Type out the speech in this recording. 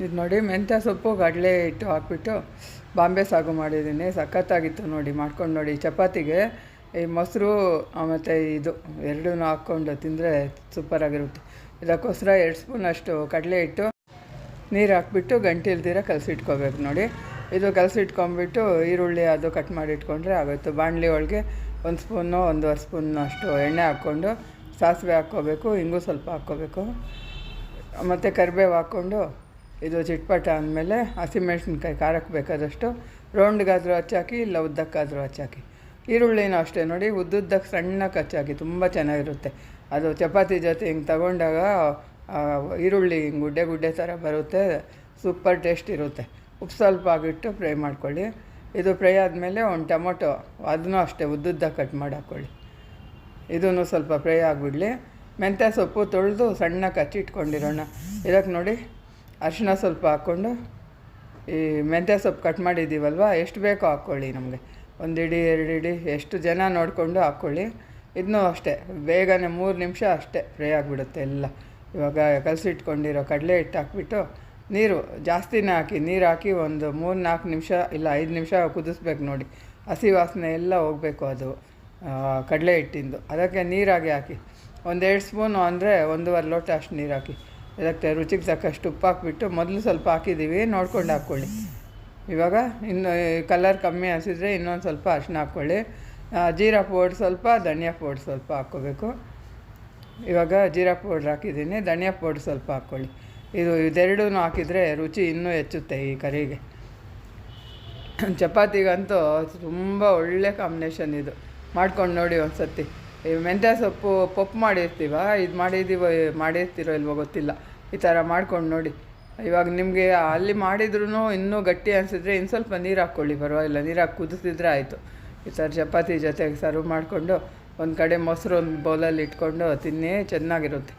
ಇದು ನೋಡಿ ಮೆಂತ್ಯ ಸೊಪ್ಪು ಕಡಲೆ ಹಿಟ್ಟು ಹಾಕ್ಬಿಟ್ಟು ಬಾಂಬೆ ಸಾಗು ಮಾಡಿದ್ದೀನಿ. ಸಖತ್ತಾಗಿತ್ತು ನೋಡಿ, ಮಾಡ್ಕೊಂಡು ನೋಡಿ. ಚಪಾತಿಗೆ ಈ ಮೊಸರು ಮತ್ತು ಇದು ಎರಡೂ ಹಾಕ್ಕೊಂಡು ತಿಂದರೆ ಸೂಪರಾಗಿರುತ್ತೆ. ಇದಕ್ಕೋಸ್ಕರ ಎರಡು ಸ್ಪೂನ್ ಅಷ್ಟು ಕಡಲೆ ಹಿಟ್ಟು, ನೀರು ಹಾಕ್ಬಿಟ್ಟು ಗಂಟೆ ಇಲ್ದಿರ ಕಲಸಿಟ್ಕೋಬೇಕು ನೋಡಿ. ಇದು ಕಲಸಿಟ್ಕೊಂಬಿಟ್ಟು ಈರುಳ್ಳಿ ಅದು ಕಟ್ ಮಾಡಿ ಇಟ್ಕೊಂಡ್ರೆ ಆಗುತ್ತೆ ಬಾಣಲಿ ಒಳಗೆ ಒಂದು ಸ್ಪೂನು, ಒಂದೂವರೆ ಸ್ಪೂನ್ ಅಷ್ಟು ಎಣ್ಣೆ ಹಾಕ್ಕೊಂಡು ಸಾಸಿವೆ ಹಾಕ್ಕೋಬೇಕು ಹಿಂಗೂ ಸ್ವಲ್ಪ ಹಾಕ್ಕೋಬೇಕು. ಮತ್ತು ಕರಿಬೇವು ಹಾಕ್ಕೊಂಡು ಇದು ಚಿಟ್ಪಟ ಅಂದಮೇಲೆ ಹಸಿಮೆಣ್ಸಿನ್ಕಾಯಿ ಖಾರಕ್ಕೆ ಬೇಕಾದಷ್ಟು ರೌಂಡ್ಗಾದರೂ ಹಚ್ಚಾಕಿ, ಇಲ್ಲ ಉದ್ದಕ್ಕಾದರೂ ಹಚ್ಚಾಕಿ. ಈರುಳ್ಳಿನೂ ಅಷ್ಟೇ ನೋಡಿ, ಉದ್ದುದ್ದಕ್ಕೆ ಸಣ್ಣಕ್ಕೆ ಹಚ್ಚಾಕಿ, ತುಂಬ ಚೆನ್ನಾಗಿರುತ್ತೆ. ಅದು ಚಪಾತಿ ಜೊತೆ ಹಿಂಗೆ ತಗೊಂಡಾಗ ಈರುಳ್ಳಿ ಹಿಂಗೆ ಗುಡ್ಡೆ ಗುಡ್ಡೆ ಥರ ಬರುತ್ತೆ, ಸೂಪರ್ ಟೇಸ್ಟ್ ಇರುತ್ತೆ. ಉಪ್ಪು ಸ್ವಲ್ಪ ಆಗಿಟ್ಟು ಫ್ರೈ ಮಾಡ್ಕೊಳ್ಳಿ. ಇದು ಫ್ರೈ ಆದಮೇಲೆ ಒಂದು ಟೊಮೊಟೊ, ಅದನ್ನೂ ಅಷ್ಟೇ ಉದ್ದುದ್ದ ಕಟ್ ಮಾಡಿ ಹಾಕ್ಕೊಳ್ಳಿ ಇದನ್ನು ಸ್ವಲ್ಪ ಫ್ರೈ ಆಗಿಬಿಡಲಿ. ಮೆಂತ್ಯ ಸೊಪ್ಪು ತೊಳೆದು ಸಣ್ಣ ಹಚ್ಚಿಟ್ಕೊಂಡಿರೋಣ. ಇದಕ್ಕೆ ನೋಡಿ ಅರಿಶಿನ ಸ್ವಲ್ಪ ಹಾಕ್ಕೊಂಡು ಈ ಮೆಂತ್ಯ ಸೊಪ್ಪು ಕಟ್ ಮಾಡಿದ್ದೀವಲ್ವ, ಎಷ್ಟು ಬೇಕೋ ಹಾಕ್ಕೊಳ್ಳಿ ನಮಗೆ. ಒಂದು ಇಡಿ, ಎರಡು ಇಡಿ, ಎಷ್ಟು ಜನ ನೋಡಿಕೊಂಡು ಹಾಕ್ಕೊಳ್ಳಿ. ಇದನ್ನೂ ಅಷ್ಟೇ, ಬೇಗನೆ ಮೂರು ನಿಮಿಷ ಅಷ್ಟೇ ಫ್ರೈ ಆಗಿಬಿಡುತ್ತೆ ಎಲ್ಲ. ಇವಾಗ ಕಲಸಿಟ್ಕೊಂಡಿರೋ ಕಡಲೆ ಹಿಟ್ಟು ಹಾಕ್ಬಿಟ್ಟು ನೀರು ಜಾಸ್ತಿನೇ ಹಾಕಿ, ನೀರು ಹಾಕಿ ಒಂದು ಮೂರು ನಾಲ್ಕು ನಿಮಿಷ ಇಲ್ಲ ಐದು ನಿಮಿಷ ಕುದಿಸ್ಬೇಕು ನೋಡಿ. ಹಸಿ ವಾಸನೆ ಎಲ್ಲ ಹೋಗಬೇಕು ಅದು ಕಡಲೆ ಹಿಟ್ಟಿಂದು. ಅದಕ್ಕೆ ನೀರಾಗಿ ಹಾಕಿ. ಒಂದೆರಡು ಸ್ಪೂನು ಅಂದರೆ ಒಂದೂವರೆ ಲೋಟ ಅಷ್ಟು ನೀರು ಹಾಕಿ ಇದಕ್ಕೆ ರುಚಿಗೆ ತಕ್ಕಷ್ಟು ಉಪ್ಪು ಹಾಕ್ಬಿಟ್ಟು ಮೊದಲು ಸ್ವಲ್ಪ ಹಾಕಿದ್ದೀವಿ, ನೋಡ್ಕೊಂಡು ಹಾಕ್ಕೊಳ್ಳಿ. ಇವಾಗ ಇನ್ನು ಕಲರ್ ಕಮ್ಮಿ ಹಸಿದ್ರೆ ಇನ್ನೊಂದು ಸ್ವಲ್ಪ ಅರಿಶಿನ ಹಾಕ್ಕೊಳ್ಳಿ. ಜೀರಾ ಪೌಡ್ರ್ ಸ್ವಲ್ಪ, ಧನಿಯಾ ಪೌಡ್ರ್ ಸ್ವಲ್ಪ ಹಾಕ್ಕೋಬೇಕು. ಇವಾಗ ಜೀರಾ ಪೌಡ್ರ್ ಹಾಕಿದ್ದೀನಿ, ಧನಿಯಾ ಪೌಡ್ರ್ ಸ್ವಲ್ಪ ಹಾಕ್ಕೊಳ್ಳಿ. ಇದು ಇದೆರಡೂ ಹಾಕಿದರೆ ರುಚಿ ಇನ್ನೂ ಹೆಚ್ಚುತ್ತೆ ಈ ಕರಿಗೆ. ಚಪಾತಿಗಂತೂ ತುಂಬ ಒಳ್ಳೆ ಕಾಂಬಿನೇಷನ್ ಇದು. ಮಾಡ್ಕೊಂಡು ನೋಡಿ ಒಂದು ಸರ್ತಿ ಈ ಮೆಂತ್ಯ ಸೊಪ್ಪು ಪಪ್ಪು ಮಾಡಿರ್ತೀವ, ಇದು ಮಾಡಿದ್ದೀವ ಮಾಡಿರ್ತೀರೋ ಇಲ್ವೋ ಗೊತ್ತಿಲ್ಲ. ಈ ಥರ ಮಾಡ್ಕೊಂಡು ನೋಡಿ. ಇವಾಗ ನಿಮಗೆ ಅಲ್ಲಿ ಮಾಡಿದ್ರೂ ಇನ್ನೂ ಗಟ್ಟಿ ಅನಿಸಿದ್ರೆ ಇನ್ನು ಸ್ವಲ್ಪ ನೀರು ಹಾಕ್ಕೊಳ್ಳಿ, ಪರವಾಗಿಲ್ಲ. ನೀರು ಹಾಕಿ ಕುದಿಸಿದ್ರೆ ಆಯಿತು. ಈ ಥರ ಚಪಾತಿ ಜೊತೆಗೆ ಸರ್ವ್ ಮಾಡಿಕೊಂಡು ಒಂದು ಕಡೆ ಮೊಸರು ಒಂದು ಬೌಲಲ್ಲಿ ಇಟ್ಕೊಂಡು ತಿನ್ನೇ ಚೆನ್ನಾಗಿರುತ್ತೆ.